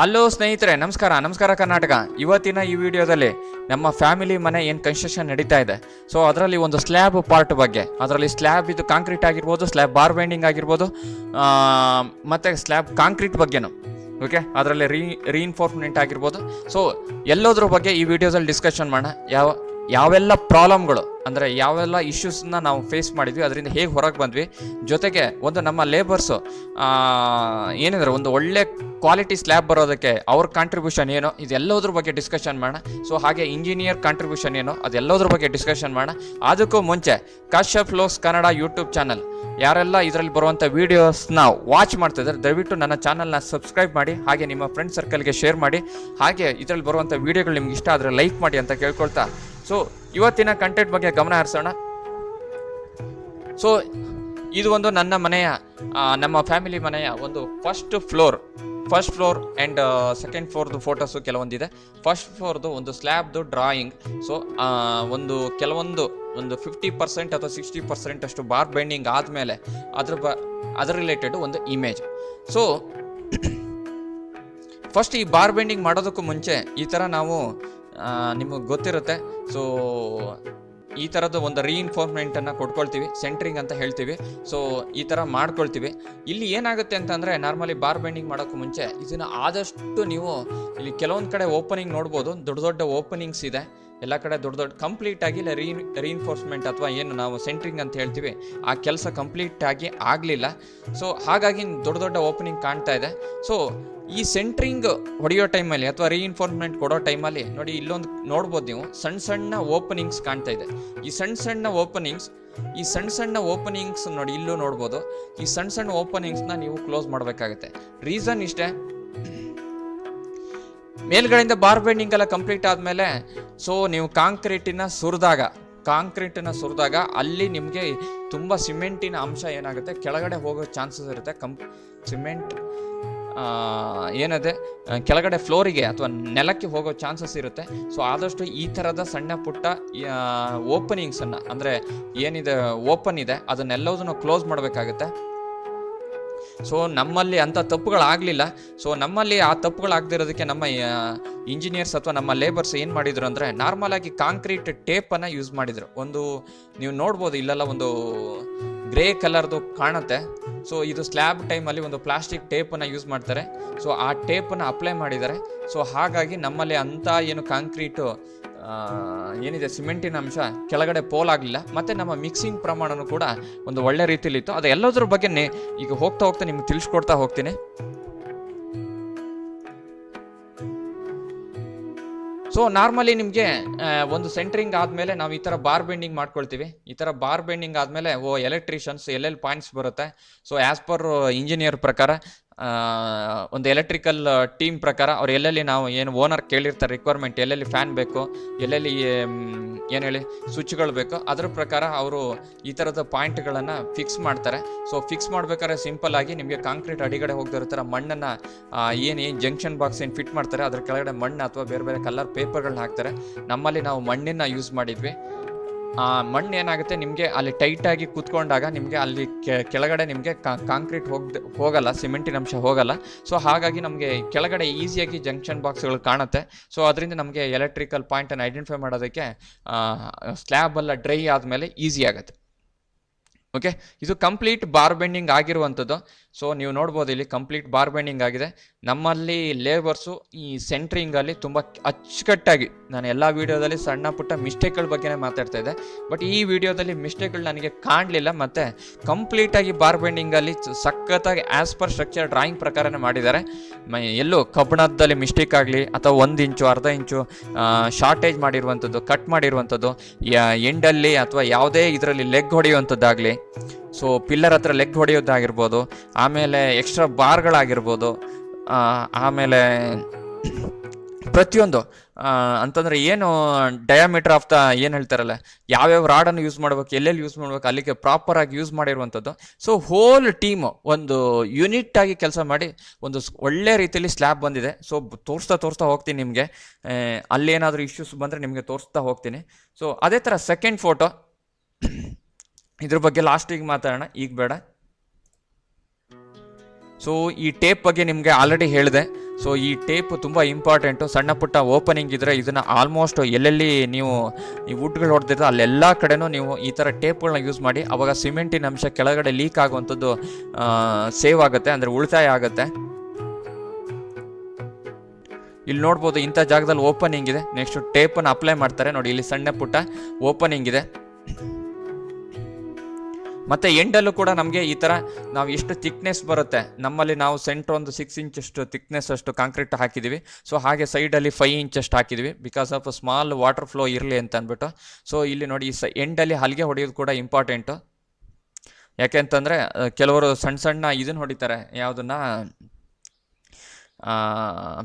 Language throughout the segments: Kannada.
ಹಲೋ ಸ್ನೇಹಿತರೆ, ನಮಸ್ಕಾರ. ನಮಸ್ಕಾರ ಕರ್ನಾಟಕ. ಇವತ್ತಿನ ಈ ವಿಡಿಯೋದಲ್ಲಿ ನಮ್ಮ ಫ್ಯಾಮಿಲಿ ಮನೆ ಏನು ಕನ್ಸ್ಟ್ರಕ್ಷನ್ ನಡೀತಾ ಇದೆ. ಸೊ ಅದರಲ್ಲಿ ಒಂದು ಸ್ಲ್ಯಾಬ್ ಪಾರ್ಟ್ ಬಗ್ಗೆ. ಅದರಲ್ಲಿ ಸ್ಲ್ಯಾಬ್ ಇದು ಕಾಂಕ್ರೀಟ್ ಆಗಿರ್ಬೋದು ಸ್ಲ್ಯಾಬ್ ಬಾರ್ ಬೈಂಡಿಂಗ್ ಆಗಿರ್ಬೋದು ಮತ್ತು ಸ್ಲ್ಯಾಬ್ ಕಾಂಕ್ರೀಟ್ ಬಗ್ಗೆನೂ. ಓಕೆ ಅದರಲ್ಲಿ ರೀ ರೀಇನ್ಫೋರ್ಸ್ಮೆಂಟ್ ಆಗಿರ್ಬೋದು. ಸೊ ಎಲ್ಲೋದ್ರ ಬಗ್ಗೆ ಈ ವಿಡಿಯೋದಲ್ಲಿ ಡಿಸ್ಕಷನ್ ಮಾಡೋಣ. ಯಾವ ಯಾವೆಲ್ಲ ಪ್ರಾಬ್ಲಮ್ಗಳು, ಅಂದರೆ ಯಾವೆಲ್ಲ ಇಶ್ಯೂಸ್ನ ನಾವು ಫೇಸ್ ಮಾಡಿದ್ವಿ, ಅದರಿಂದ ಹೇಗೆ ಹೊರಗೆ ಬಂದ್ವಿ. ಜೊತೆಗೆ ಒಂದು ನಮ್ಮ ಲೇಬರ್ಸು ಏನಿದ್ರೆ ಒಂದು ಒಳ್ಳೆ ಕ್ವಾಲಿಟಿ ಸ್ಲ್ಯಾಬ್ ಬರೋದಕ್ಕೆ ಅವ್ರ ಕಾಂಟ್ರಿಬ್ಯೂಷನ್ ಏನೋ, ಇದೆಲ್ಲದ್ರ ಬಗ್ಗೆ ಡಿಸ್ಕಷನ್ ಮಾಡೋಣ. ಸೊ ಹಾಗೆ ಇಂಜಿನಿಯರ್ ಕಾಂಟ್ರಿಬ್ಯೂಷನ್ ಏನೋ, ಅದೆಲ್ಲದ್ರ ಬಗ್ಗೆ ಡಿಸ್ಕಷನ್ ಮಾಡೋಣ. ಅದಕ್ಕೂ ಮುಂಚೆ ಕಾಶ್ಯಪ್ ಲೋಸ್ ಕನ್ನಡ ಯೂಟ್ಯೂಬ್ ಚಾನಲ್ ಯಾರೆಲ್ಲ ಇದರಲ್ಲಿ ಬರುವಂಥ ವೀಡಿಯೋಸ್ನ ವಾಚ್ ಮಾಡ್ತಿದ್ದಾರೆ ದಯವಿಟ್ಟು ನನ್ನ ಚಾನಲ್ನ ಸಬ್ಸ್ಕ್ರೈಬ್ ಮಾಡಿ, ಹಾಗೆ ನಿಮ್ಮ ಫ್ರೆಂಡ್ ಸರ್ಕಲ್ಗೆ ಶೇರ್ ಮಾಡಿ. ಹಾಗೆ ಇದರಲ್ಲಿ ಬರುವಂಥ ವೀಡಿಯೋಗಳು ನಿಮ್ಗೆ ಇಷ್ಟ ಆದರೆ ಲೈಕ್ ಮಾಡಿ ಅಂತ ಕೇಳ್ಕೊಳ್ತಾ. ಸೊ ಇವತ್ತಿನ ಕಂಟೆಂಟ್ ಬಗ್ಗೆ ಗಮನ ಹರಿಸೋಣ. ಸೊ ಇದು ಒಂದು ನನ್ನ ಮನೆಯ ನಮ್ಮ ಫ್ಯಾಮಿಲಿ ಮನೆಯ ಒಂದು first floor first floor and second ಫ್ಲೋರ್ದು photos ಕೆಲವೊಂದಿದೆ. ಫಸ್ಟ್ ಫ್ಲೋರ್ದು ಒಂದು ಸ್ಲ್ಯಾಬ್ದು ಡ್ರಾಯಿಂಗ್ ಸೊ ಒಂದು ಕೆಲವೊಂದು, ಒಂದು ಫಿಫ್ಟಿ ಪರ್ಸೆಂಟ್ ಅಥವಾ ಸಿಕ್ಸ್ಟಿ ಪರ್ಸೆಂಟ್ ಅಷ್ಟು ಬಾರ್ ಬೆಂಡಿಂಗ್ ಆದಮೇಲೆ ಅದ್ರ ಬ, ಅದ್ರ ರಿಲೇಟೆಡ್ ಒಂದು ಇಮೇಜ್ ಸೊ ಫಸ್ಟ್ ಈ ಬಾರ್ ಬೆಂಡಿಂಗ್ ಮಾಡೋದಕ್ಕೂ ಮುಂಚೆ ಈ ಥರ ನಾವು ನಿಮಗೆ ಗೊತ್ತಿರುತ್ತೆ. ಸೊ ಈ ಥರದ ಒಂದು ರೀಇನ್ಫೋರ್ಸ್ಮೆಂಟನ್ನು ಕೊಟ್ಕೊಳ್ತೀವಿ ಸೆಂಟ್ರಿಂಗ್ ಅಂತ ಹೇಳ್ತೀವಿ. ಸೊ ಈ ಥರ ಮಾಡ್ಕೊಳ್ತೀವಿ. ಇಲ್ಲಿ ಏನಾಗುತ್ತೆ ಅಂತಂದರೆ ನಾರ್ಮಲಿ ಬಾರ್ ಬೈಂಡಿಂಗ್ ಮಾಡೋಕ್ಕೂ ಮುಂಚೆ, ಇದನ್ನು ಆದಷ್ಟು ನೀವು ಇಲ್ಲಿ ಕೆಲವೊಂದು ಕಡೆ ಓಪನಿಂಗ್ ನೋಡ್ಬೋದು. ದೊಡ್ಡ ದೊಡ್ಡ ಓಪನಿಂಗ್ಸ್ ಇದೆ. ಎಲ್ಲ ಕಡೆ ದೊಡ್ಡ ದೊಡ್ಡ ಕಂಪ್ಲೀಟ್ ಆಗಿ ಇಲ್ಲ ರೀ ರೀಇನ್ಫೋರ್ಸ್ಮೆಂಟ್ ಅಥವಾ ಏನು ನಾವು ಸೆಂಟ್ರಿಂಗ್ ಅಂತ ಹೇಳ್ತೀವಿ, ಆ ಕೆಲಸ ಕಂಪ್ಲೀಟ್ ಆಗಿ ಆಗಲಿಲ್ಲ. ಸೊ ಹಾಗಾಗಿ ದೊಡ್ಡ ದೊಡ್ಡ ಓಪನಿಂಗ್ ಕಾಣ್ತಾ ಇದೆ. ಸೊ ಈ ಸೆಂಟ್ರಿಂಗ್ ಹೊಡೆಯೋ ಟೈಮಲ್ಲಿ ಅಥವಾ ರೀಇನ್ಫೋರ್ಸ್ಮೆಂಟ್ ಕೊಡೋ ಟೈಮಲ್ಲಿ ನೋಡಿ ಇಲ್ಲೊಂದು ನೋಡ್ಬೋದು ನೀವು, ಸಣ್ಣ ಸಣ್ಣ ಓಪನಿಂಗ್ಸ್ ಕಾಣ್ತಾ ಇದೆ. ಈ ಸಣ್ಣ ಸಣ್ಣ ಓಪನಿಂಗ್ಸ್ ಈ ಸಣ್ಣ ಸಣ್ಣ ಓಪನಿಂಗ್ಸ್ ನೋಡಿ ಇಲ್ಲೂ ನೋಡ್ಬೋದು. ಈ ಸಣ್ಣ ಸಣ್ಣ ಓಪನಿಂಗ್ಸ್ನ ನೀವು ಕ್ಲೋಸ್ ಮಾಡಬೇಕಾಗುತ್ತೆ. ರೀಸನ್ ಇಷ್ಟೇ. ಮೇಲ್ಗಡೆಯಿಂದ ಬಾರ್ ಬೆಂಡಿಂಗ್ ಎಲ್ಲ ಕಂಪ್ಲೀಟ್ ಆದಮೇಲೆ ಸೊ ನೀವು ಕಾಂಕ್ರೀಟಿನ ಸುರಿದಾಗ ಕಾಂಕ್ರೀಟನ್ನು ಸುರಿದಾಗ ಅಲ್ಲಿ ನಿಮಗೆ ತುಂಬ ಸಿಮೆಂಟಿನ ಅಂಶ ಏನಾಗುತ್ತೆ? ಕೆಳಗಡೆ ಹೋಗೋ ಚಾನ್ಸಸ್ ಇರುತ್ತೆ. ಕಂಪ್ ಸಿಮೆಂಟ್ ಏನದೆ ಕೆಳಗಡೆ ಫ್ಲೋರಿಗೆ ಅಥವಾ ನೆಲಕ್ಕೆ ಹೋಗೋ ಚಾನ್ಸಸ್ ಇರುತ್ತೆ. ಸೊ ಆದಷ್ಟು ಈ ಥರದ ಸಣ್ಣ ಪುಟ್ಟ ಓಪನಿಂಗ್ಸನ್ನು ಅಂದರೆ ಏನಿದೆ ಓಪನ್ ಇದೆ, ಅದನ್ನೆಲ್ಲದನ್ನು ಕ್ಲೋಸ್ ಮಾಡಬೇಕಾಗುತ್ತೆ. ಸೊ ನಮ್ಮಲ್ಲಿ ಅಂಥ ತಪ್ಪುಗಳಾಗಲಿಲ್ಲ. ಸೊ ನಮ್ಮಲ್ಲಿ ಆ ತಪ್ಪುಗಳಾಗದಿರೋದಕ್ಕೆ ನಮ್ಮ ಇಂಜಿನಿಯರ್ಸ್ ಅಥವಾ ನಮ್ಮ ಲೇಬರ್ಸ್ ಏನು ಮಾಡಿದ್ರು ಅಂದರೆ ನಾರ್ಮಲಾಗಿ ಕಾಂಕ್ರೀಟ್ ಟೇಪನ್ನು ಯೂಸ್ ಮಾಡಿದರು. ಒಂದು, ನೀವು ನೋಡ್ಬೋದು ಇಲ್ಲೆಲ್ಲ ಒಂದು ಗ್ರೇ ಕಲರ್ದು ಕಾಣುತ್ತೆ. ಸೊ ಇದು ಸ್ಲ್ಯಾಬ್ ಟೈಮಲ್ಲಿ ಒಂದು ಪ್ಲಾಸ್ಟಿಕ್ ಟೇಪನ್ನು ಯೂಸ್ ಮಾಡ್ತಾರೆ. ಸೊ ಆ ಟೇಪನ್ನು ಅಪ್ಲೈ ಮಾಡಿದ್ದಾರೆ. ಸೊ ಹಾಗಾಗಿ ನಮ್ಮಲ್ಲಿ ಅಂಥ ಏನು ಕಾಂಕ್ರೀಟು ಏನಿದೆ, ಸಿಮೆಂಟಿನ ಅಂಶ ಕೆಳಗಡೆ ಪೋಲ್ ಆಗಲಿಲ್ಲ, ಮತ್ತು ನಮ್ಮ ಮಿಕ್ಸಿಂಗ್ ಪ್ರಮಾಣನೂ ಕೂಡ ಒಂದು ಒಳ್ಳೆ ರೀತಿಲಿತ್ತು ಅದು ಎಲ್ಲದ್ರ ಬಗ್ಗೆ ಈಗ ಹೋಗ್ತಾ ಹೋಗ್ತಾ ನಿಮ್ಗೆ ತಿಳಿಸ್ಕೊಡ್ತಾ ಹೋಗ್ತೀನಿ. ಸೊ ನಾರ್ಮಲಿ ನಿಮಗೆ ಒಂದು ಸೆಂಟ್ರಿಂಗ್ ಆದಮೇಲೆ ನಾವು ಈ ಥರ ಬಾರ್ ಬೆಂಡಿಂಗ್ ಮಾಡ್ಕೊಳ್ತೀವಿ. ಈ ಥರ ಬಾರ್ ಬೆಂಡಿಂಗ್ ಆದಮೇಲೆ, ಓ ಎಲೆಕ್ಟ್ರಿಷಿಯನ್ಸ್ ಎಲ್ಲೆಲ್ಲಿ ಪಾಯಿಂಟ್ಸ್ ಬರುತ್ತೆ? ಸೊ ಆ್ಯಸ್ ಪರ್ ಇಂಜಿನಿಯರ್ ಪ್ರಕಾರ ಒಂದು ಎಲೆಕ್ಟ್ರಿಕಲ್ ಟೀಮ್ ಪ್ರಕಾರ ಅವ್ರು ಎಲ್ಲೆಲ್ಲಿ ನಾವು ಏನು ಓನರ್ ಕೇಳಿರ್ತಾರೆ ರಿಕ್ವೈರ್ಮೆಂಟ್ ಎಲ್ಲೆಲ್ಲಿ ಫ್ಯಾನ್ ಬೇಕು, ಎಲ್ಲೆಲ್ಲಿ ಏನು ಹೇಳಿ ಸ್ವಿಚ್ಗಳು ಬೇಕು, ಅದ್ರ ಪ್ರಕಾರ ಅವರು ಈ ಥರದ ಪಾಯಿಂಟ್ಗಳನ್ನು ಫಿಕ್ಸ್ ಮಾಡ್ತಾರೆ. ಸೊ ಫಿಕ್ಸ್ ಮಾಡ್ಬೇಕಾದ್ರೆ ಸಿಂಪಲ್ ಆಗಿ ನಿಮಗೆ ಕಾಂಕ್ರೀಟ್ ಅಡಿಗಡೆ ಹೋಗ್ದಿರೋ ಥರ ಮಣ್ಣನ್ನು ಏನು ಏನು ಜಂಕ್ಷನ್ ಬಾಕ್ಸ್ ಏನು ಫಿಟ್ ಮಾಡ್ತಾರೆ, ಅದ್ರ ಕೆಳಗಡೆ ಮಣ್ಣು ಅಥವಾ ಬೇರೆ ಬೇರೆ ಕಲರ್ ಪೇಪರ್ಗಳನ್ನ ಹಾಕ್ತಾರೆ. ನಮ್ಮಲ್ಲಿ ನಾವು ಮಣ್ಣನ್ನು ಯೂಸ್ ಮಾಡಿದ್ವಿ. ಆ ಮಣ್ಣು ಏನಾಗುತ್ತೆ? ನಿಮಗೆ ಅಲ್ಲಿ ಟೈಟಾಗಿ ಕೂತ್ಕೊಂಡಾಗ ನಿಮಗೆ ಅಲ್ಲಿ ಕೆಳಗಡೆ ನಿಮಗೆ ಕಾಂಕ್ರೀಟ್ ಹೋಗ್ ಹೋಗಲ್ಲ ಸಿಮೆಂಟಿನ ಅಂಶ ಹೋಗಲ್ಲ. ಸೊ ಹಾಗಾಗಿ ನಮಗೆ ಕೆಳಗಡೆ ಈಸಿಯಾಗಿ ಜಂಕ್ಷನ್ ಬಾಕ್ಸ್ಗಳು ಕಾಣುತ್ತೆ. ಸೊ ಅದರಿಂದ ನಮಗೆ ಎಲೆಕ್ಟ್ರಿಕಲ್ ಪಾಯಿಂಟನ್ನು ಐಡೆಂಟಿಫೈ ಮಾಡೋದಕ್ಕೆ ಸ್ಲ್ಯಾಬ್ ಎಲ್ಲ ಡ್ರೈ ಆದಮೇಲೆ ಈಸಿ ಆಗುತ್ತೆ. ಓಕೆ ಇದು ಕಂಪ್ಲೀಟ್ ಬಾರ್ ಬೆಂಡಿಂಗ್ ಆಗಿರುವಂಥದ್ದು. ಸೊ ನೀವು ನೋಡ್ಬೋದು ಇಲ್ಲಿ ಕಂಪ್ಲೀಟ್ ಬಾರ್ ಬೈಂಡಿಂಗ್ ಆಗಿದೆ. ನಮ್ಮಲ್ಲಿ ಲೇಬರ್ಸು ಈ ಸೆಂಟ್ರಿಂಗಲ್ಲಿ ತುಂಬ ಅಚ್ಚುಕಟ್ಟಾಗಿ, ನಾನು ಎಲ್ಲ ವೀಡಿಯೋದಲ್ಲಿ ಸಣ್ಣ ಪುಟ್ಟ ಮಿಸ್ಟೇಕ್ಗಳ ಬಗ್ಗೆನೇ ಮಾತಾಡ್ತಾ ಇದ್ದೆ. ಬಟ್ ಈ ವಿಡಿಯೋದಲ್ಲಿ ಮಿಸ್ಟೇಕ್ಗಳು ನನಗೆ ಕಾಣಲಿಲ್ಲ. ಮತ್ತು ಕಂಪ್ಲೀಟಾಗಿ ಬಾರ್ ಬೈಂಡಿಂಗಲ್ಲಿ ಸಖತ್ತಾಗಿ ಆ್ಯಸ್ ಪರ್ ಸ್ಟ್ರಕ್ಚರ್ ಡ್ರಾಯಿಂಗ್ ಪ್ರಕಾರನೇ ಮಾಡಿದ್ದಾರೆ. ಎಲ್ಲೂ ಕಬ್ಬಣದಲ್ಲಿ ಮಿಸ್ಟೇಕ್ ಆಗಲಿ ಅಥವಾ ಒಂದು ಇಂಚು, ಅರ್ಧ ಇಂಚು ಶಾರ್ಟೇಜ್ ಮಾಡಿರುವಂಥದ್ದು ಕಟ್ ಮಾಡಿರುವಂಥದ್ದು ಎಂಡಲ್ಲಿ ಅಥವಾ ಯಾವುದೇ ಇದರಲ್ಲಿ ಲೆಗ್ ಹೊಡೆಯುವಂಥದ್ದಾಗಲಿ ಸೊ ಪಿಲ್ಲರ್ ಹತ್ರ ಲೆಗ್ ಹೊಡೆಯೋದಾಗಿರ್ಬೋದು ಆಮೇಲೆ ಎಕ್ಸ್ಟ್ರಾ ಬಾರ್ಗಳಾಗಿರ್ಬೋದು ಆಮೇಲೆ ಪ್ರತಿಯೊಂದು ಅಂತಂದರೆ ಏನು ಡಯಾಮೀಟರ್ ಆಫ್ ದ ಏನು ಹೇಳ್ತಾರಲ್ಲ, ಯಾವ್ಯಾವ ರಾಡನ್ನು ಯೂಸ್ ಮಾಡ್ಬೇಕು, ಎಲ್ಲೆಲ್ಲಿ ಯೂಸ್ ಮಾಡ್ಬೇಕು, ಅಲ್ಲಿಗೆ ಪ್ರಾಪರಾಗಿ ಯೂಸ್ ಮಾಡಿರುವಂಥದ್ದು. ಸೊ ಹೋಲ್ ಟೀಮು ಒಂದು ಯೂನಿಟ್ ಆಗಿ ಕೆಲಸ ಮಾಡಿ, ಒಂದು ಒಳ್ಳೆ ರೀತಿಯಲ್ಲಿ ಸ್ಲ್ಯಾಬ್ ಬಂದಿದೆ. ಸೊ ತೋರಿಸ್ತಾ ತೋರಿಸ್ತಾ ಹೋಗ್ತೀನಿ ನಿಮಗೆ. ಅಲ್ಲೇನಾದರೂ ಇಶ್ಯೂಸ್ ಬಂದರೆ ನಿಮಗೆ ತೋರಿಸ್ತಾ ಹೋಗ್ತೀನಿ. ಸೊ ಅದೇ ಥರ ಸೆಕೆಂಡ್ ಫೋಟೋ ಇದ್ರ ಬಗ್ಗೆ ಲಾಸ್ಟಿಗೆ ಮಾತಾಡೋಣ, ಈಗ ಬೇಡ. ಸೊ ಈ ಟೇಪ್ ಬಗ್ಗೆ ನಿಮಗೆ ಆಲ್ರೆಡಿ ಹೇಳಿದೆ. ಸೊ ಈ ಟೇಪ್ ತುಂಬ ಇಂಪಾರ್ಟೆಂಟು ಸಣ್ಣ ಪುಟ್ಟ ಓಪನಿಂಗ್ ಇದ್ದರೆ ಇದನ್ನು ಆಲ್ಮೋಸ್ಟ್ ಎಲ್ಲೆಲ್ಲಿ ನೀವು, ಈ ವುಡ್ಗಳು ಹೊಡೆದಿದ್ರೆ ಅಲ್ಲೆಲ್ಲ ಕಡೆನೂ ನೀವು ಈ ಥರ ಟೇಪ್ಗಳನ್ನ ಯೂಸ್ ಮಾಡಿ, ಅವಾಗ ಸಿಮೆಂಟಿನ ಅಂಶ ಕೆಳಗಡೆ ಲೀಕ್ ಆಗುವಂಥದ್ದು ಸೇವ್ ಆಗುತ್ತೆ, ಅಂದರೆ ಉಳಿತಾಯ ಆಗುತ್ತೆ. ಇಲ್ಲಿ ನೋಡ್ಬೋದು ಇಂಥ ಜಾಗದಲ್ಲಿ ಓಪನಿಂಗ್ ಇದೆ. ನೆಕ್ಸ್ಟ್ ಟೇಪನ್ನು ಅಪ್ಲೈ ಮಾಡ್ತಾರೆ. ನೋಡಿ, ಇಲ್ಲಿ ಸಣ್ಣ ಪುಟ್ಟ ಓಪನಿಂಗ್ ಇದೆ. ಮತ್ತು ಎಂಡಲ್ಲೂ ಕೂಡ ನಮಗೆ ಈ ಥರ ನಾವು ಎಷ್ಟು ಥಿಕ್ನೆಸ್ ಬರುತ್ತೆ, ನಮ್ಮಲ್ಲಿ ನಾವು ಸೆಂಟ್ರ್ ಒಂದು ಸಿಕ್ಸ್ ಇಂಚಷ್ಟು ಥಿಕ್ನೆಸ್ ಅಷ್ಟು ಕಾಂಕ್ರೀಟ್ ಹಾಕಿದ್ದೀವಿ ಸೊ ಹಾಗೆ ಸೈಡಲ್ಲಿ ಫೈವ್ ಇಂಚಷ್ಟು ಹಾಕಿದ್ವಿ. Because of small water flow ಇರಲಿ ಅಂತ ಅಂದ್ಬಿಟ್ಟು. ಸೊ ಇಲ್ಲಿ ನೋಡಿ ಈ ಸ ಎಂಡಲ್ಲಿ ಹಲಿಗೆ ಹೊಡೆಯೋದು ಕೂಡ ಇಂಪಾರ್ಟೆಂಟು ಯಾಕೆಂತಂದರೆ ಕೆಲವರು ಸಣ್ಣ ಸಣ್ಣ ಇದನ್ನು ಹೊಡಿತಾರೆ. ಯಾವುದನ್ನ?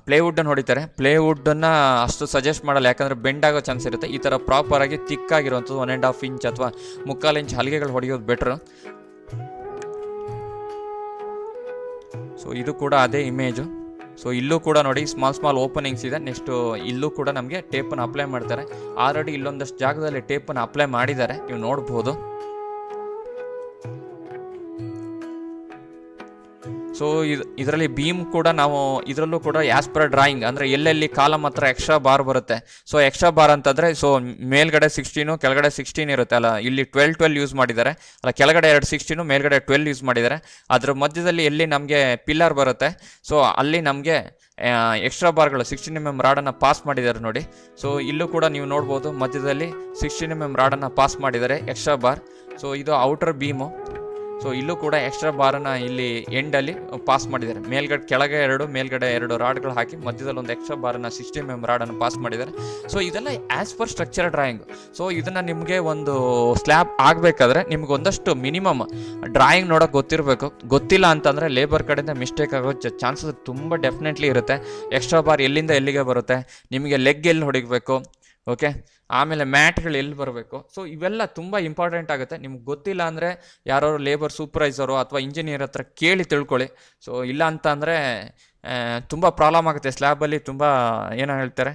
ಪ್ಲೇವುಡ್ಡನ್ನು ಹೊಡಿತಾರೆ. ಪ್ಲೇವುಡ್ಡನ್ನು ಅಷ್ಟು ಸಜೆಸ್ಟ್ ಮಾಡಲ್ಲ. ಯಾಕಂದರೆ ಬೆಂಡ್ ಆಗೋ ಚಾನ್ಸ್ ಇರುತ್ತೆ. ಈ ಥರ ಪ್ರಾಪರಾಗಿ ತಿಕ್ಕಾಗಿರುವಂಥದ್ದು ಒನ್ ಆ್ಯಂಡ್ ಹಾಫ್ ಇಂಚ್ ಅಥವಾ ಮುಕ್ಕಾಲು ಇಂಚ್ ಹಲಿಗೆಗಳು ಹೊಡೆಯೋದು ಬೆಟ್ರು. ಸೊ ಇದು ಕೂಡ ಅದೇ ಇಮೇಜು ಸೊ ಇಲ್ಲೂ ಕೂಡ ನೋಡಿ ಸ್ಮಾಲ್ ಸ್ಮಾಲ್ ಓಪನಿಂಗ್ಸ್ ಇದೆ. ನೆಕ್ಸ್ಟು ಇಲ್ಲೂ ಕೂಡ ನಮಗೆ ಟೇಪನ್ನು ಅಪ್ಲೈ ಮಾಡ್ತಾರೆ. ಆಲ್ರೆಡಿ ಇಲ್ಲೊಂದಷ್ಟು ಜಾಗದಲ್ಲಿ ಟೇಪನ್ನು ಅಪ್ಲೈ ಮಾಡಿದ್ದಾರೆ. ನೀವು ನೋಡ್ಬೋದು. ಸೊ ಇದು, ಇದರಲ್ಲಿ ಬೀಮ್ ಕೂಡ ನಾವು, ಇದರಲ್ಲೂ ಕೂಡ ಆ್ಯಸ್ ಪರ್ ಡ್ರಾಯಿಂಗ್ ಅಂದರೆ ಎಲ್ಲೆಲ್ಲಿ ಕಾಲಮ್ ಹತ್ರ ಎಕ್ಸ್ಟ್ರಾ ಬಾರ್ ಬರುತ್ತೆ. ಸೊ ಎಕ್ಸ್ಟ್ರಾ ಬಾರ್ ಅಂತಂದರೆ ಸೊ ಮೇಲ್ಗಡೆ ಸಿಕ್ಸ್ಟೀನು ಕೆಳಗಡೆ ಸಿಕ್ಸ್ಟೀನ್ ಇರುತ್ತೆ ಅಲ್ಲ. ಇಲ್ಲಿ ಟ್ವೆಲ್ ಟ್ವೆಲ್ ಯೂಸ್ ಮಾಡಿದ್ದಾರೆ. ಅಲ್ಲ, ಕೆಳಗಡೆ ಎರಡು ಸಿಕ್ಸ್ಟೀನು ಮೇಲ್ಗಡೆ ಟ್ವೆಲ್ ಯೂಸ್ ಮಾಡಿದ್ದಾರೆ. ಅದ್ರ ಮಧ್ಯದಲ್ಲಿ ಎಲ್ಲಿ ನಮಗೆ ಪಿಲ್ಲರ್ ಬರುತ್ತೆ ಸೊ ಅಲ್ಲಿ ನಮಗೆ ಎಕ್ಸ್ಟ್ರಾ ಬಾರ್ಗಳು ಸಿಕ್ಸ್ಟೀನ್ ಎಂ ಎಂ ರಾಡನ್ನು ಪಾಸ್ ಮಾಡಿದ್ದಾರೆ ನೋಡಿ. ಸೊ ಇಲ್ಲೂ ಕೂಡ ನೀವು ನೋಡ್ಬೋದು, ಮಧ್ಯದಲ್ಲಿ ಸಿಕ್ಸ್ಟೀನ್ ಎಂ ಎಂ ರಾಡನ್ನು ಪಾಸ್ ಮಾಡಿದ್ದಾರೆ ಎಕ್ಸ್ಟ್ರಾ ಬಾರ್ ಸೊ ಇದು ಔಟರ್ ಬೀಮು ಸೊ ಇಲ್ಲೂ ಕೂಡ ಎಕ್ಸ್ಟ್ರಾ ಬಾರನ್ನು ಇಲ್ಲಿ ಎಂಡಲ್ಲಿ ಪಾಸ್ ಮಾಡಿದ್ದಾರೆ. ಮೇಲ್ಗಡೆ, ಕೆಳಗೆ ಎರಡು, ಮೇಲ್ಗಡೆ ಎರಡು ರಾಡ್ಗಳು ಹಾಕಿ ಮಧ್ಯದಲ್ಲಿ ಒಂದು ಎಕ್ಸ್ಟ್ರಾ ಬಾರನ್ನ ಸಿಕ್ಸ್ಟೀನ್ ಎಂ ರಾಡನ್ನು ಪಾಸ್ ಮಾಡಿದ್ದಾರೆ. ಸೊ ಇದೆಲ್ಲ as per structure drawing so ಇದನ್ನು ನಿಮಗೆ ಒಂದು ಸ್ಲ್ಯಾಬ್ ಆಗಬೇಕಾದ್ರೆ ನಿಮ್ಗೆ ಒಂದಷ್ಟು ಮಿನಿಮಮ್ ಡ್ರಾಯಿಂಗ್ ನೋಡೋಕೆ ಗೊತ್ತಿರಬೇಕು. ಗೊತ್ತಿಲ್ಲ ಅಂತಂದರೆ ಲೇಬರ್ ಕಡೆಯಿಂದ ಮಿಸ್ಟೇಕ್ ಆಗೋ ಚಾನ್ಸಸ್ ತುಂಬ ಡೆಫಿನೆಟ್ಲಿ ಇರುತ್ತೆ. ಎಕ್ಸ್ಟ್ರಾ ಬಾರ್ ಎಲ್ಲಿಂದ ಎಲ್ಲಿಗೆ ಬರುತ್ತೆ? ನಿಮಗೆ ಲೆಗ್ ಎಲ್ಲಿ ಹೊಡಿಬೇಕು? ಓಕೆ ಆಮೇಲೆ ಮ್ಯಾಟ್ಗಳು ಎಲ್ಲಿ ಬರಬೇಕು? ಸೊ ಇವೆಲ್ಲ ತುಂಬ ಇಂಪಾರ್ಟೆಂಟ್ ಆಗುತ್ತೆ. ನಿಮ್ಗೆ ಗೊತ್ತಿಲ್ಲ ಅಂದರೆ ಯಾರೋ ಲೇಬರ್ ಸೂಪರ್ವೈಸರು ಅಥವಾ ಇಂಜಿನಿಯರ್ ಹತ್ರ ಕೇಳಿ ತಿಳ್ಕೊಳ್ಳಿ. ಸೊ ಇಲ್ಲ ಅಂತ ಅಂದರೆ ತುಂಬ ಪ್ರಾಬ್ಲಮ್ ಆಗುತ್ತೆ. ಸ್ಲ್ಯಾಬಲ್ಲಿ ತುಂಬ, ಏನೋ ಹೇಳ್ತಾರೆ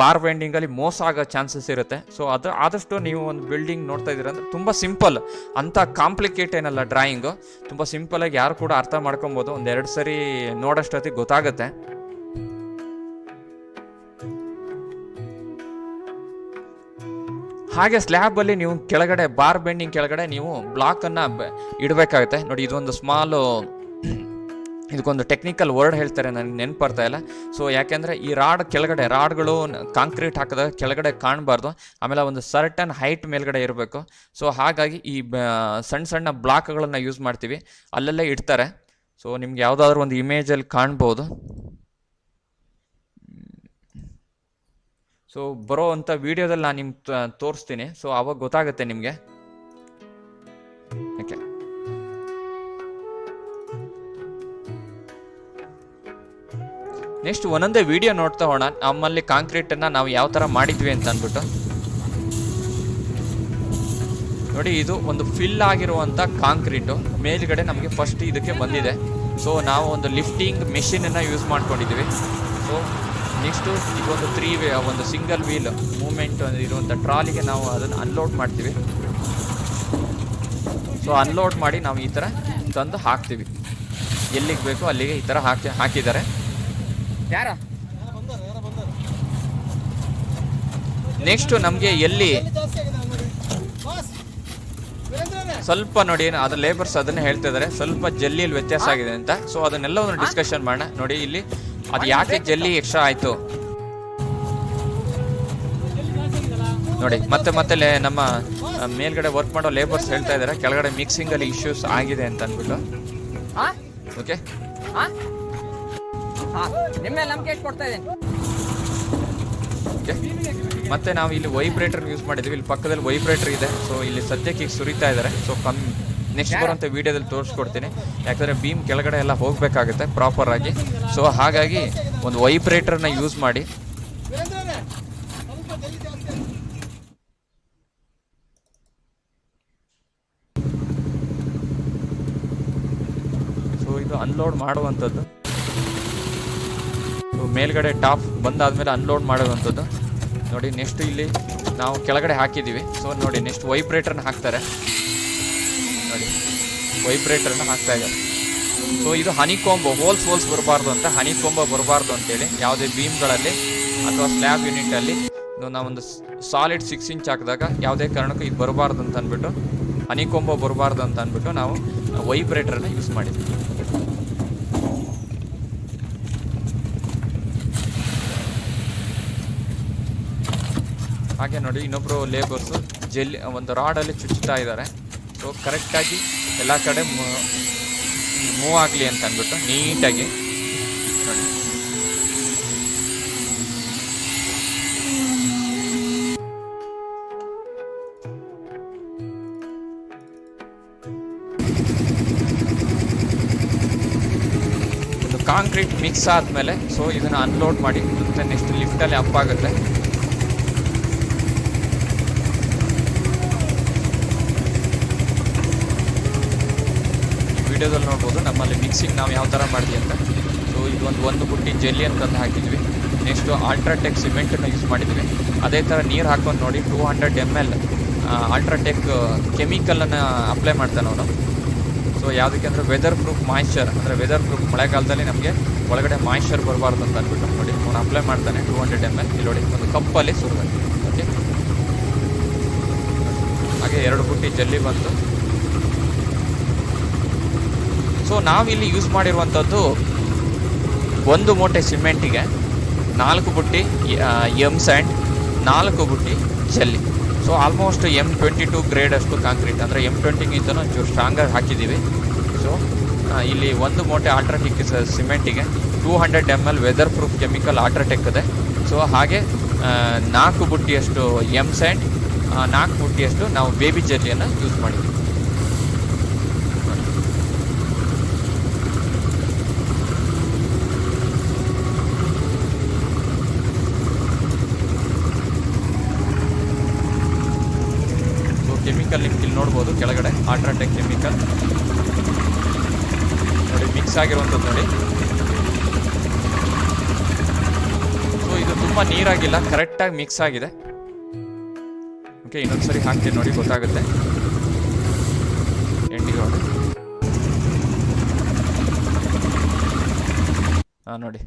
ಬಾರ್ ಬೈಂಡಿಂಗಲ್ಲಿ ಮೋಸ ಆಗೋ ಚಾನ್ಸಸ್ ಇರುತ್ತೆ. ಸೊ ಅದು ಆದಷ್ಟು ನೀವು ಒಂದು ಬಿಲ್ಡಿಂಗ್ ನೋಡ್ತಾ ಇದ್ದೀರ ಅಂದರೆ ತುಂಬ ಸಿಂಪಲ್ ಅಂಥ ಕಾಂಪ್ಲಿಕೇಟ್ ಏನಲ್ಲ ಡ್ರಾಯಿಂಗು ತುಂಬ ಸಿಂಪಲಾಗಿ ಯಾರು ಕೂಡ ಅರ್ಥ ಮಾಡ್ಕೊಬೋದು. ಒಂದು ಎರಡು ಸರಿ ನೋಡೋಷ್ಟೊತ್ತಿಗೆ ಗೊತ್ತಾಗುತ್ತೆ. ಹಾಗೆ ಸ್ಲ್ಯಾಬಲ್ಲಿ ನೀವು ಕೆಳಗಡೆ ಬಾರ್ ಬೆಂಡಿಂಗ್ ಕೆಳಗಡೆ ನೀವು ಬ್ಲಾಕನ್ನು ಇಡಬೇಕಾಗುತ್ತೆ. ನೋಡಿ, ಇದೊಂದು ಸ್ಮಾಲು ಇದಕ್ಕೊಂದು ಟೆಕ್ನಿಕಲ್ ವರ್ಡ್ ಹೇಳ್ತಾರೆ, ನನಗೆ ನೆನಪು ಬರ್ತಾ ಇಲ್ಲ. ಸೊ ಯಾಕೆಂದರೆ ಈ ರಾಡ್ ಕೆಳಗಡೆ ರಾಡ್ಗಳು ಕಾಂಕ್ರೀಟ್ ಹಾಕಿದಾಗ ಕೆಳಗಡೆ ಕಾಣಬಾರ್ದು. ಆಮೇಲೆ ಒಂದು ಸರ್ಟನ್ ಹೈಟ್ ಮೇಲ್ಗಡೆ ಇರಬೇಕು. ಸೊ ಹಾಗಾಗಿ ಈ ಸಣ್ಣ ಸಣ್ಣ ಬ್ಲಾಕ್ಗಳನ್ನು ಯೂಸ್ ಮಾಡ್ತೀವಿ. ಅಲ್ಲಲ್ಲೇ ಇಡ್ತಾರೆ. ಸೊ ನಿಮ್ಗೆ ಯಾವುದಾದ್ರೂ ಒಂದು ಇಮೇಜಲ್ಲಿ ಕಾಣ್ಬೋದು. ಸೊ ಬರೋ ಅಂಥ ವಿಡಿಯೋದಲ್ಲಿ ನಾನು ನಿಮ್ಗೆ ತೋರಿಸ್ತೀನಿ. ಸೊ ಅವಾಗ ಗೊತ್ತಾಗುತ್ತೆ ನಿಮಗೆ. ನೆಕ್ಸ್ಟ್ ಒಂದೊಂದೇ ವಿಡಿಯೋ ನೋಡ್ತಾ ಹೋಣ. ನಮ್ಮಲ್ಲಿ ಕಾಂಕ್ರೀಟನ್ನು ನಾವು ಯಾವ ಥರ ಮಾಡಿದ್ವಿ ಅಂತ ಅಂದ್ಬಿಟ್ಟು. ನೋಡಿ, ಇದು ಒಂದು ಫಿಲ್ ಆಗಿರುವಂಥ ಕಾಂಕ್ರೀಟು ಮೇಲ್ಗಡೆ ನಮಗೆ ಫಸ್ಟ್ ಇದಕ್ಕೆ ಬಂದಿದೆ. ಸೊ ನಾವು ಒಂದು ಲಿಫ್ಟಿಂಗ್ ಮೆಷಿನನ್ನು ಯೂಸ್ ಮಾಡ್ಕೊಂಡಿದ್ದೀವಿ. ಸೊ ನೆಕ್ಸ್ಟು ಇದೊಂದು ತ್ರೀ ವೇ ಒಂದು ಸಿಂಗಲ್ ವೀಲ್ ಮೂಮೆಂಟ್ ಇರುವಂಥ ಟ್ರಾಲಿಗೆ ನಾವು ಅದನ್ನು ಅನ್ಲೋಡ್ ಮಾಡ್ತೀವಿ. ಸೊ ಅನ್ಲೋಡ್ ಮಾಡಿ ನಾವು ಈ ಥರ ತಂದು ಹಾಕ್ತೀವಿ. ಎಲ್ಲಿಗೆ ಬೇಕೋ ಅಲ್ಲಿಗೆ ಈ ಥರ ಹಾಕಿ ಹಾಕಿದ್ದಾರೆ. ಯಾರ? ನೆಕ್ಸ್ಟು ನಮಗೆ ಎಲ್ಲಿ ಸ್ವಲ್ಪ ನೋಡಿ ಅದು ಲೇಬರ್ಸ್ ಅದನ್ನ ಹೇಳ್ತಾ ಇದ್ದಾರೆ ಸ್ವಲ್ಪ ಜಲ್ಲಿಯಲ್ಲಿ ವ್ಯತ್ಯಾಸ ಆಗಿದೆ ಅಂತ. ಸೊ ಅದನ್ನೆಲ್ಲ ಒಂದು ಡಿಸ್ಕಷನ್ ಮಾಡೋಣ. ನೋಡಿ ಇಲ್ಲಿ ಅದು ಯಾಕೆ ಜಲ್ಲಿ ಎಕ್ಸ್ಟ್ರಾ ಆಯ್ತು? ನೋಡಿ ಮತ್ತೆ ಮತ್ತೆ ನಮ್ಮ ಮೇಲ್ಗಡೆ ವರ್ಕ್ ಮಾಡೋ ಲೇಬರ್ಸ್ ಹೇಳ್ತಾ ಇದ್ದಾರೆ ಕೆಳಗಡೆ ಮಿಕ್ಸಿಂಗ್ ಅಲ್ಲಿ ಇಶ್ಯೂಸ್ ಆಗಿದೆ ಅಂತ ಅಂದ್ಬಿಟ್ಟು. ಓಕೆ ಮತ್ತೆ ನಾವು ಇಲ್ಲಿ ವೈಬ್ರೇಟರ್ ಯೂಸ್ ಮಾಡಿದ್ವಿ. ಇಲ್ಲಿ ಪಕ್ಕದಲ್ಲಿ ವೈಬ್ರೇಟರ್ ಇದೆ. ಸೊ ಇಲ್ಲಿ ಸದ್ಯಕ್ಕೆ ಈಗ ಸುರಿತಾ ಇದ್ದಾರೆ ಸೊ ಕಮ್ ನೆಕ್ಸ್ಟ್ ಬರುವಂಥ ವಿಡಿಯೋದಲ್ಲಿ ತೋರಿಸ್ಕೊಡ್ತೀನಿ. ಯಾಕಂದರೆ ಬೀಮ್ ಕೆಳಗಡೆ ಎಲ್ಲ ಹೋಗಬೇಕಾಗುತ್ತೆ ಪ್ರಾಪರ್ ಆಗಿ. ಸೊ ಹಾಗಾಗಿ ಒಂದು ವೈಬ್ರೇಟರ್ನ ಯೂಸ್ ಮಾಡಿ. ಸೊ ಇದು ಅನ್ಲೋಡ್ ಮಾಡುವಂಥದ್ದು. ಮೇಲ್ಗಡೆ ಟಾಪ್ ಬಂದಾದ್ಮೇಲೆ ಅನ್ಲೋಡ್ ಮಾಡುವಂಥದ್ದು. ನೋಡಿ ನೆಕ್ಸ್ಟ್ ಇಲ್ಲಿ ನಾವು ಕೆಳಗಡೆ ಹಾಕಿದ್ದೀವಿ. ಸೊ ನೋಡಿ ನೆಕ್ಸ್ಟ್ ವೈಬ್ರೇಟರ್ನ ಹಾಕ್ತಾರೆ. ನೋಡಿ. ವೈಬ್ರೇಟರ್ನ ಹಾಕ್ತಾ ಇದ್ದಾರೆ. ಸೊ ಇದು ಹನಿ ಹೋಲ್ ಹೋಲ್ಸ್ ಹೋಲ್ಸ್ ಬರಬಾರ್ದು ಅಂತ ಹನಿ ಕೊಂಬೋ ಬರಬಾರ್ದು ಅಂತೇಳಿ ಯಾವುದೇ ಬೀಮ್ಗಳಲ್ಲಿ ಅಥವಾ ಸ್ಲ್ಯಾಬ್ ಯೂನಿಟಲ್ಲಿ ನಾವೊಂದು ಸಾಲಿಡ್ ಸಿಕ್ಸ್ ಇಂಚ್ ಹಾಕಿದಾಗ ಯಾವುದೇ ಕಾರಣಕ್ಕೂ ಇದು ಬರಬಾರ್ದು ಅಂತ ಅಂದ್ಬಿಟ್ಟು ಹನಿ ಕೊಂಬೋ ಬರಬಾರ್ದು ಅಂತ ಅಂದ್ಬಿಟ್ಟು ನಾವು ವೈಬ್ರೇಟರ್ನ ಯೂಸ್ ಮಾಡಿದ್ವಿ. ಹಾಗೆ ನೋಡಿ ಇನ್ನೊಬ್ರು ಲೇಬರ್ಸು ಜೆಲ್ಲಿ, ಒಂದು ರಾಡಲ್ಲಿ ಚುಚ್ಚುತ್ತಾ ಇದ್ದಾರೆ. ಸೊ ಕರೆಕ್ಟಾಗಿ ಎಲ್ಲ ಕಡೆ ಮೂವ್ ಆಗಲಿ ಅಂತ ಅಂದ್ಬಿಟ್ಟು ನೀಟಾಗಿ ನೋಡಿ. ಕಾಂಕ್ರೀಟ್ ಮಿಕ್ಸ್ ಆದಮೇಲೆ ಸೊ ಇದನ್ನು ಅನ್ಲೋಡ್ ಮಾಡಿ, ಮತ್ತೆ ನೆಕ್ಸ್ಟ್ ಲಿಫ್ಟಲ್ಲಿ ಅಪ್ ಆಗುತ್ತೆ. ವಿಡಿಯೋದಲ್ಲಿ ನೋಡ್ಬೋದು. ನಮ್ಮಲ್ಲಿ ಮಿಕ್ಸಿಂಗ್ ನಾವು ಯಾವ ಥರ ಮಾಡಿದ್ವಿ ಅಂತ. ಸೊ ಇದೊಂದು ಒಂದು ಬುಟ್ಟಿ ಜೆಲ್ಲಿ ಅಂತಂದು ಹಾಕಿದ್ವಿ. ನೆಕ್ಸ್ಟು ಅಲ್ಟ್ರಾಟೆಕ್ ಸಿಮೆಂಟನ್ನು ಯೂಸ್ ಮಾಡಿದ್ವಿ. ಅದೇ ಥರ ನೀರು ಹಾಕೊಂಡು ನೋಡಿ two hundred M L UltraTech ಕೆಮಿಕಲನ್ನು apply ಮಾಡ್ತಾನೆ ಅವನು. ಸೊ ಯಾವುದಕ್ಕೆ ಅಂದರೆ ವೆದರ್ ಪ್ರೂಫ್ ಮಾಯ್ಶ್ಚರ್ ಅಂದರೆ ವೆದರ್ ಪ್ರೂಫ್ ಮಳೆಗಾಲದಲ್ಲಿ ನಮಗೆ ಒಳಗಡೆ ಮಾಯ್ಶ್ಚರ್ ಬರಬಾರ್ದು ಅಂತ ಅಂದ್ಬಿಟ್ಟು ನೋಡಿ, ಅವನು ಅಪ್ಲೈ ಮಾಡ್ತಾನೆ ಟೂ ಹಂಡ್ರೆಡ್ ಎಂ ಎಲ್ ಇಲ್ಲಿ ನೋಡಿ, ಒಂದು ಕಪ್ಪಲ್ಲಿ ಸುರಿದ ಓಕೆ ಹಾಗೆ ಎರಡು ಬುಟ್ಟಿ ಜಲ್ಲಿ ಬಂತು ಸೊ ನಾವಿಲ್ಲಿ ಯೂಸ್ ಮಾಡಿರುವಂಥದ್ದು ಒಂದು ಮೂಟೆ ಸಿಮೆಂಟಿಗೆ, ನಾಲ್ಕು ಬುಟ್ಟಿ ಎಂ ಸ್ಯಾಂಡ್ ನಾಲ್ಕು ಬುಟ್ಟಿ ಜಲ್ಲಿ. So almost M twenty two grade ಅಷ್ಟು ಕಾಂಕ್ರೀಟ್ ಅಂದರೆ ಎಂ ಟ್ವೆಂಟಿಗಿಂತನೂ ಒಂಚೂರು ಸ್ಟ್ರಾಂಗಾಗಿ ಹಾಕಿದ್ದೀವಿ. ಸೊ ಇಲ್ಲಿ ಒಂದು ಮೂಟೆ UltraTech ಸಿಮೆಂಟಿಗೆ two hundred M L weather proof chemical UltraTech ಇದೆ. ಸೊ ಹಾಗೆ ನಾಲ್ಕು ಬುಟ್ಟಿಯಷ್ಟು ಎಂ ಸ್ಯಾಂಡ್ ನಾಲ್ಕು ಬುಟ್ಟಿಯಷ್ಟು ನಾವು ಬೇಬಿ ಜಲ್ಲಿಯನ್ನು ಯೂಸ್ ಮಾಡಿದ್ದೀವಿ ಸೊ ಕೆಮಿಕಲ್ ನಿಮ್ಗೆ ಇಲ್ಲಿ ನೋಡ್ಬೋದು ಕೆಳಗಡೆ. ಆಟ್ರಾಟೆಕ್ ಕೆಮಿಕಲ್ ನೋಡಿ ಮಿಕ್ಸ್ ಆಗಿರುವಂಥದ್ದು ನೋಡಿ. ಸೊ ಇದು ತುಂಬ ನೀರಾಗಿಲ್ಲ ಕರೆಕ್ಟಾಗಿ ಮಿಕ್ಸ್ ಆಗಿದೆ. ಓಕೆ ಇನ್ನೊಂದು ಸರಿ ಹಾಕ್ತೀನಿ ನೋಡಿ, ಗೊತ್ತಾಗುತ್ತೆ. ಎಂಡಿಗೆ ಹಾಂ ನೋಡಿ.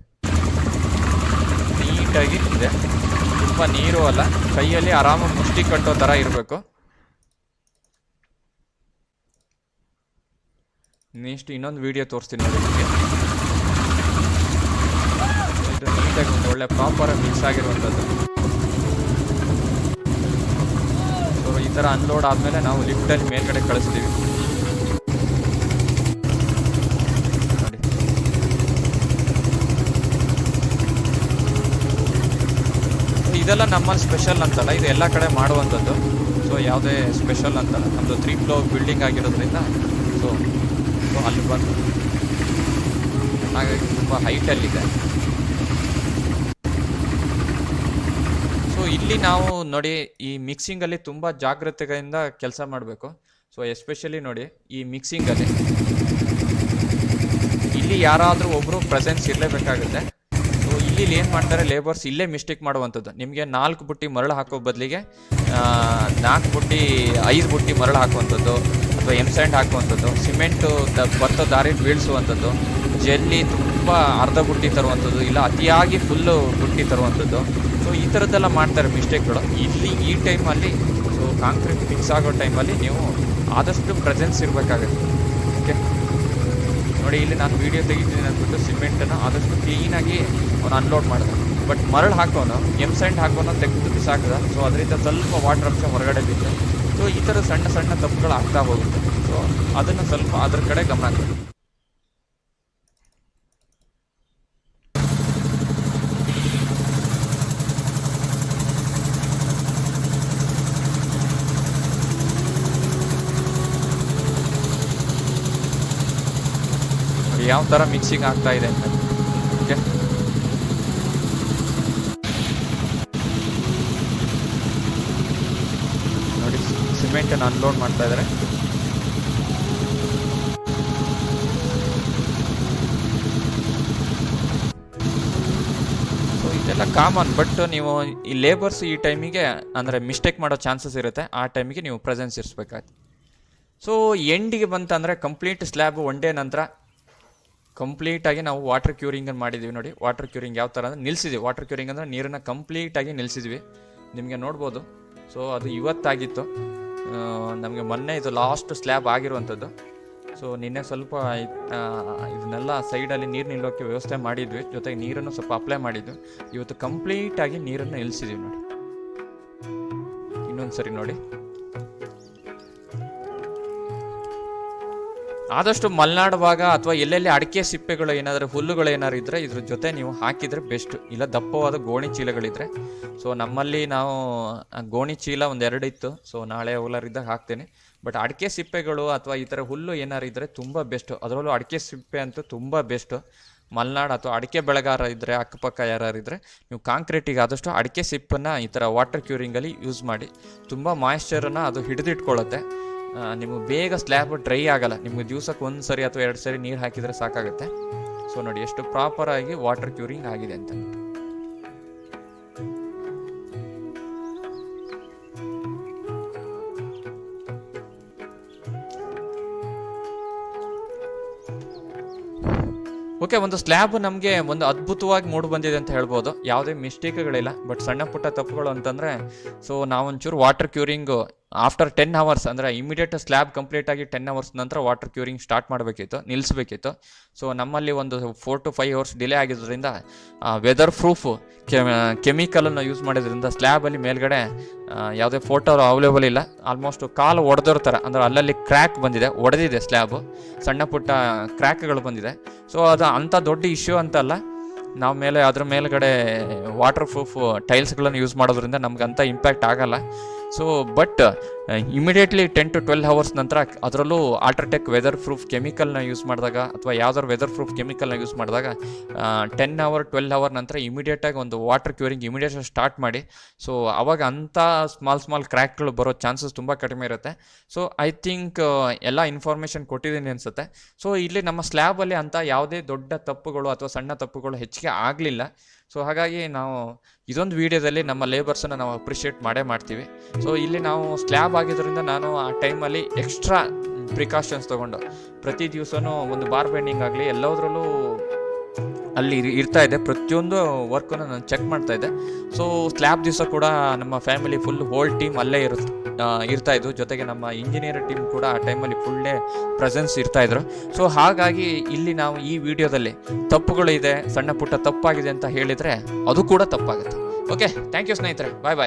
ನೀಟಾಗಿ ಇದೆ. ತುಂಬ ನೀರು ಅಲ್ಲ. ಕೈಯಲ್ಲಿ ಆರಾಮಾಗಿ ಮುಷ್ಟಿ ಕಟ್ಟೋ ಥರ ಇರಬೇಕು. ನೆಕ್ಸ್ಟ್ ಇನ್ನೊಂದು ವಿಡಿಯೋ ತೋರಿಸ್ತೀನಿ ಇದು ಒಳ್ಳೆ ಪ್ರಾಪರ್ ಮಿಕ್ಸ್ ಆಗಿರುವಂಥದ್ದು. ಸೊ ಈ ಥರ ಅನ್ಲೋಡ್ ಆದಮೇಲೆ ನಾವು ಲಿಫ್ಟಲ್ಲಿ ಮೇಲ್ಗಡೆ ಕಳಿಸ್ತೀವಿ. ಇದೆಲ್ಲ ನಮ್ಮಲ್ಲಿ ಸ್ಪೆಷಲ್ ಅಂತಲ್ಲ, ಇದು ಎಲ್ಲ ಕಡೆ ಮಾಡುವಂಥದ್ದು. ಸೊ ಯಾವುದೇ ಸ್ಪೆಷಲ್ ಅಂತಲ್ಲ. ನಮ್ಮದು ತ್ರೀ ಫ್ಲೋರ್ ಬಿಲ್ಡಿಂಗ್ ಆಗಿರೋದ್ರಿಂದ. ಸೊ ಸೊ ಅಲ್ಲಿ ಬಂದು. ಹಾಗಾಗಿ ತುಂಬ ಹೈಟಲ್ಲಿದೆ ಸೊ ಇಲ್ಲಿ ನಾವು ನೋಡಿ, ಈ ಮಿಕ್ಸಿಂಗಲ್ಲಿ ತುಂಬ ಜಾಗ್ರತೆಯಿಂದ ಕೆಲಸ ಮಾಡಬೇಕು. ಸೊ ಎಸ್ಪೆಷಲಿ ನೋಡಿ, ಈ ಮಿಕ್ಸಿಂಗಲ್ಲಿ ಇಲ್ಲಿ ಯಾರಾದರೂ ಒಬ್ಬರು ಪ್ರೆಸೆನ್ಸ್ ಇರಲೇಬೇಕಾಗುತ್ತೆ. ಸೊ ಇಲ್ಲಿ ಏನು ಮಾಡ್ತಾರೆ ಲೇಬರ್ಸ್ ಇಲ್ಲೇ ಮಿಸ್ಟೇಕ್ ಮಾಡುವಂಥದ್ದು. ನಿಮಗೆ ನಾಲ್ಕು ಬುಟ್ಟಿ ಮರಳು ಹಾಕೋ ಬದಲಿಗೆ ನಾಲ್ಕು ಬುಟ್ಟಿ, ಐದು ಬುಟ್ಟಿ ಮರಳು ಹಾಕುವಂಥದ್ದು. ಅಥವಾ ಎಂ ಸ್ಯಾಂಡ್ ಹಾಕುವಂಥದ್ದು ಸಿಮೆಂಟು ದ ಬರ್ತೋ ದಾರಿ ಬೀಳಿಸುವಂಥದ್ದು, ಜಲ್ಲಿ ತುಂಬ ಅರ್ಧ ಬುಟ್ಟಿ ತರುವಂಥದ್ದು, ಇಲ್ಲ ಅತಿಯಾಗಿ ಫುಲ್ಲು ಬುಟ್ಟಿ ತರುವಂಥದ್ದು. ಸೊ ಈ ಥರದ್ದೆಲ್ಲ ಮಾಡ್ತಾರೆ ಮಿಸ್ಟೇಕ್ಗಳು ಇಲ್ಲಿ ಈ ಟೈಮಲ್ಲಿ ಸೊ ಕಾಂಕ್ರೀಟ್ ಫಿಕ್ಸ್ ಆಗೋ ಟೈಮಲ್ಲಿ ನೀವು ಆದಷ್ಟು ಪ್ರೆಸೆನ್ಸ್ ಇರಬೇಕಾಗುತ್ತೆ. ಓಕೆ ನೋಡಿ, ಇಲ್ಲಿ ನಾನು ವೀಡಿಯೋ ತೆಗಿತೀನಿ ಅಂದ್ಬಿಟ್ಟು ಸಿಮೆಂಟನ್ನು ಆದಷ್ಟು ಕ್ಲೀನಾಗಿ ಅವನು ಅನ್ಲೋಡ್ ಮಾಡಿದೆ. ಬಟ್ ಮರಳು ಹಾಕೋನು ಎಂ ಸ್ಯಾಂಡ್ ಹಾಕೋನು ತೆಗೆದು ಬಿಸಾಕಿದ ಸೊ ಅದರಿಂದ ಸ್ವಲ್ಪ ವಾಟರ್ ಅಂಶ ಹೊರಗಡೆ ಬಿತ್ತು. ಸೊ ಈ ಥರ ಸಣ್ಣ ಸಣ್ಣ ತಪ್ಪುಗಳು ಆಗ್ತಾ ಹೋಗುತ್ತೆ. ಸೊ ಅದನ್ನು ಸ್ವಲ್ಪ ಅದ್ರ ಕಡೆ ಗಮನ ಕೊಡಿ. ಯಾವ ಥರ ಮಿಕ್ಸಿಂಗ್ ಆಗ್ತಾ ಇದೆ ಅಂತ ಓಕೆ ನೋಡಿ ಸಿಮೆಂಟನ್ನು ಅನ್ಲೋಡ್ ಮಾಡ್ತಾ ಇದ್ದಾರೆ ಇದೆಲ್ಲ ಕಾಮನ್ ಬಟ್ ನೀವು ಈ ಲೇಬರ್ಸ್ ಈ ಟೈಮಿಗೆ ಅಂದರೆ ಮಿಸ್ಟೇಕ್ ಮಾಡೋ ಚಾನ್ಸಸ್ ಇರುತ್ತೆ. ಆ ಟೈಮಿಗೆ ನೀವು ಪ್ರೆಸೆನ್ಸ್ ಇರಿಸ್ಬೇಕಾಯ್ತು. ಸೊ ಎಂಡಿಗೆ ಬಂತಂದರೆ ಕಂಪ್ಲೀಟ್ ಸ್ಲ್ಯಾಬ್ ಒನ್ ಡೇ ನಂತರ ಕಂಪ್ಲೀಟಾಗಿ ನಾವು ವಾಟರ್ ಕ್ಯೂರಿಂಗನ್ನು ಮಾಡಿದ್ದೀವಿ ನೋಡಿ. ವಾಟರ್ ಕ್ಯೂರಿಂಗ್ ಯಾವ ಥರ ಅಂದರೆ ನಿಲ್ಲಿಸಿದ್ವಿ ವಾಟರ್ ಕ್ಯೂರಿಂಗ್ ಅಂದರೆ ನೀರನ್ನು ಕಂಪ್ಲೀಟಾಗಿ ನಿಲ್ಲಿಸಿದ್ವಿ ನಿಮಗೆ ನೋಡ್ಬೋದು. ಸೊ ಅದು ಇವತ್ತಾಗಿತ್ತು. ನಮಗೆ ಮೊನ್ನೆ ಇದು ಲಾಸ್ಟ್ ಸ್ಲ್ಯಾಬ್ ಆಗಿರುವಂಥದ್ದು. ಸೊ ನಿನ್ನೆ ಸ್ವಲ್ಪ ಇದನ್ನೆಲ್ಲ ಸೈಡಲ್ಲಿ ನೀರು ನಿಲ್ಲೋಕ್ಕೆ ವ್ಯವಸ್ಥೆ ಮಾಡಿದ್ವಿ. ಜೊತೆಗೆ ನೀರನ್ನು ಸ್ವಲ್ಪ ಅಪ್ಲೈ ಮಾಡಿದ್ವಿ. ಇವತ್ತು ಕಂಪ್ಲೀಟಾಗಿ ನೀರನ್ನು ಇಳಿಸಿದ್ವಿ ನೋಡಿ. ಇನ್ನೊಂದು ಸರಿ ನೋಡಿ. ಆದಷ್ಟು ಮಲ್ನಾಡ್ ಭಾಗ ಅಥವಾ ಎಲ್ಲೆಲ್ಲಿ ಅಡಿಕೆ ಸಿಪ್ಪೆಗಳು ಏನಾದರೂ ಹುಲ್ಲುಗಳು ಏನಾದ್ರು ಇದ್ದರೆ ಇದ್ರ ಜೊತೆ ನೀವು ಹಾಕಿದರೆ ಬೆಸ್ಟ್ ಇಲ್ಲ ದಪ್ಪವಾದ ಗೋಣಿ ಚೀಲಗಳಿದ್ರೆ. ಸೊ ನಮ್ಮಲ್ಲಿ ನಾವು ಗೋಣಿ ಚೀಲ ಒಂದು ಎರಡು ಇತ್ತು. ಸೊ ನಾಳೆ ಇದ್ದಾಗ ಹಾಕ್ತೇನೆ. ಬಟ್ ಅಡಿಕೆ ಸಿಪ್ಪೆಗಳು ಅಥವಾ ಈ ಥರ ಹುಲ್ಲು ಏನಾರು ಇದ್ದರೆ ತುಂಬ ಬೆಸ್ಟು ಅದರಲ್ಲೂ ಅಡಿಕೆ ಸಿಪ್ಪೆ ಅಂತೂ ತುಂಬ ಬೆಸ್ಟು ಮಲೆನಾಡು ಅಥವಾ ಅಡಿಕೆ ಬೆಳೆಗಾರ ಇದ್ದರೆ ಅಕ್ಕಪಕ್ಕ ಯಾರು ಇದ್ದರೆ ನೀವು ಕಾಂಕ್ರೀಟಿಗೆ ಆದಷ್ಟು ಅಡಿಕೆ ಸಿಪ್ಪನ್ನು ಈ ಥರ ವಾಟರ್ ಕ್ಯೂರಿಂಗಲ್ಲಿ ಯೂಸ್ ಮಾಡಿ. ತುಂಬ ಮಾಯಿಶ್ಚರನ್ನು ಅದು ಹಿಡಿದಿಟ್ಕೊಳ್ಳುತ್ತೆ. ನಿಮಗೆ ಬೇಗ ಸ್ಲ್ಯಾಬ್ ಡ್ರೈ ಆಗಲ್ಲ. ನಿಮಗೆ ದಿವ್ಸಕ್ಕೆ ಒಂದು ಸರಿ ಅಥವಾ ಎರಡು ಸರಿ ನೀರು ಹಾಕಿದರೆ ಸಾಕಾಗುತ್ತೆ. ಸೊ ನೋಡಿ, ಎಷ್ಟು ಪ್ರಾಪರ್ ಆಗಿ ವಾಟರ್ ಕ್ಯೂರಿಂಗ್ ಆಗಿದೆ ಅಂತ. ಓಕೆ ಒಂದು ಸ್ಲ್ಯಾಬ್ ನಮಗೆ ಒಂದು ಅದ್ಭುತವಾಗಿ ಮೂಡ್ ಬಂದಿದೆ ಅಂತ ಹೇಳ್ಬೋದು. ಯಾವುದೇ ಮಿಸ್ಟೇಕ್ಗಳಿಲ್ಲ ಬಟ್ ಸಣ್ಣ ಪುಟ್ಟ ತಪ್ಪುಗಳು ಅಂತಂದರೆ so ನಾವೊಂಚೂರು water curing after ten hours ಅಂದರೆ ಇಮಿಡಿಯೇಟ್ ಸ್ಲ್ಯಾಬ್ ಕಂಪ್ಲೀಟ್ ಆಗಿ ಟೆನ್ ಅವರ್ಸ್ ನಂತರ ವಾಟರ್ ಕ್ಯೂರಿಂಗ್ ಸ್ಟಾರ್ಟ್ ಮಾಡಬೇಕಿತ್ತು ನಿಲ್ಲಿಸಬೇಕಿತ್ತು ಸೊ ನಮ್ಮಲ್ಲಿ ಒಂದು four to five hours delay ಆಗಿದ್ದರಿಂದ ವೆದರ್ ಪ್ರೂಫ್ ಕೆಮಿಕಲನ್ನು ಯೂಸ್ ಮಾಡಿದ್ರಿಂದ ಸ್ಲ್ಯಾಬಲ್ಲಿ ಮೇಲ್ಗಡೆ ಯಾವುದೇ ಫೋಟೋ ಅವೈಲೇಬಲ್ ಇಲ್ಲ. ಆಲ್ಮೋಸ್ಟ್ ಕಾಲು ಒಡೆದಿರೋ ಥರ, ಅಂದರೆ ಅಲ್ಲಲ್ಲಿ ಕ್ರ್ಯಾಕ್ ಬಂದಿದೆ, ಒಡೆದಿದೆ ಸ್ಲ್ಯಾಬು ಸಣ್ಣ ಪುಟ್ಟ ಕ್ರ್ಯಾಕ್ಗಳು ಬಂದಿದೆ. ಸೊ ಅದು ಅಂಥ ದೊಡ್ಡ ಇಶ್ಯೂ ಅಂತಲ್ಲ, ನಾವು ಮೇಲೆ, ಅದ್ರ ಮೇಲ್ಗಡೆ ವಾಟರ್ ಪ್ರೂಫ್ ಟೈಲ್ಸ್ಗಳನ್ನು ಯೂಸ್ ಮಾಡೋದ್ರಿಂದ ನಮ್ಗೆ ಅಂಥ ಇಂಪ್ಯಾಕ್ಟ್ ಆಗಲ್ಲ. So but immediately ten to twelve hours ನಂತರ ಅದರಲ್ಲೂ ಆಲ್ಟ್ರಾಟೆಕ್ ವೆದರ್ ಪ್ರೂಫ್ ಕೆಮಿಕಲ್ನ ಯೂಸ್ ಮಾಡಿದಾಗ ಅಥವಾ ಯಾವ್ದಾದ್ರು ವೆದರ್ ಪ್ರೂಫ್ ಕೆಮಿಕಲ್ನ ಯೂಸ್ ಮಾಡಿದಾಗ ಟೆನ್ ಅವರ್ ಟ್ವೆಲ್ ಅವರ್ ನಂತರ ಇಮಿಡಿಯೇಟಾಗಿ ಒಂದು ವಾಟರ್ ಕ್ಯೂರಿಂಗ್ ಇಮಿಡಿಯೇಟ್ ಸ್ಟಾರ್ಟ್ ಮಾಡಿ. ಸೊ ಅವಾಗ ಅಂಥ ಸ್ಮಾಲ್ ಸ್ಮಾಲ್ ಕ್ರ್ಯಾಕ್ಗಳು ಬರೋ ಚಾನ್ಸಸ್ ತುಂಬ ಕಡಿಮೆ ಇರುತ್ತೆ. ಸೊ ಐ ಥಿಂಕ್ ಎಲ್ಲ ಇನ್ಫಾರ್ಮೇಷನ್ ಕೊಟ್ಟಿದ್ದೀನಿ ಅನಿಸುತ್ತೆ. ಸೊ ಇಲ್ಲಿ ನಮ್ಮ ಸ್ಲ್ಯಾಬಲ್ಲಿ ಅಂಥ ಯಾವುದೇ ದೊಡ್ಡ ತಪ್ಪುಗಳು ಅಥವಾ ಸಣ್ಣ ತಪ್ಪುಗಳು ಹೆಚ್ಚಿಗೆ ಆಗಲಿಲ್ಲ. ಸೊ ಹಾಗಾಗಿ ನಾವು ಇದೊಂದು ವಿಡಿಯೋದಲ್ಲಿ ನಮ್ಮ ಲೇಬರ್ಸನ್ನು ನಾವು ಅಪ್ರಿಷಿಯೇಟ್ ಮಾಡೇ ಮಾಡ್ತೀವಿ. ಸೊ ಇಲ್ಲಿ ನಾವು ಸ್ಲ್ಯಾಬ್ ಆಗಿದ್ದರಿಂದ ನಾನು ಆ ಟೈಮಲ್ಲಿ ಎಕ್ಸ್ಟ್ರಾ ಪ್ರಿಕಾಷನ್ಸ್ ತೊಗೊಂಡು ಪ್ರತಿ ದಿವಸವೂ ಒಂದು ಬಾರ್ ಬೆಂಡಿಂಗ್ ಆಗಲಿ ಎಲ್ಲದರಲ್ಲೂ ಅಲ್ಲಿ ಇರ್- ಇರ್ತಾ ಇದೆ. ಪ್ರತಿಯೊಂದು ವರ್ಕನ್ನು ನಾನು ಚೆಕ್ ಮಾಡ್ತಾ ಇದ್ದೆ ಸೊ ಸ್ಲ್ಯಾಬ್ ದಿವಸ ಕೂಡ ನಮ್ಮ ಫ್ಯಾಮಿಲಿ ಫುಲ್ ಹೋಲ್ ಟೀಮ್ ಅಲ್ಲೇ ಇರುತ್ತೆ ಇರ್ತಾ ಇದ್ದು ಜೊತೆಗೆ ನಮ್ಮ ಇಂಜಿನಿಯರ್ ಟೀಮ್ ಕೂಡ ಆ ಟೈಮಲ್ಲಿ ಫುಲ್ಲೇ ಪ್ರೆಸೆನ್ಸ್ ಇರ್ತಾ ಇದ್ರು. ಸೊ ಹಾಗಾಗಿ ಇಲ್ಲಿ ನಾವು ಈ ವಿಡಿಯೋದಲ್ಲಿ ತಪ್ಪುಗಳು ಇದೆ, ಸಣ್ಣ ಪುಟ್ಟ ತಪ್ಪಾಗಿದೆ ಅಂತ ಹೇಳಿದರೆ ಅದು ಕೂಡ ತಪ್ಪಾಗುತ್ತೆ. ಓಕೆ ಥ್ಯಾಂಕ್ ಯು ಸ್ನೇಹಿತರೆ. ಬಾಯ್ ಬಾಯ್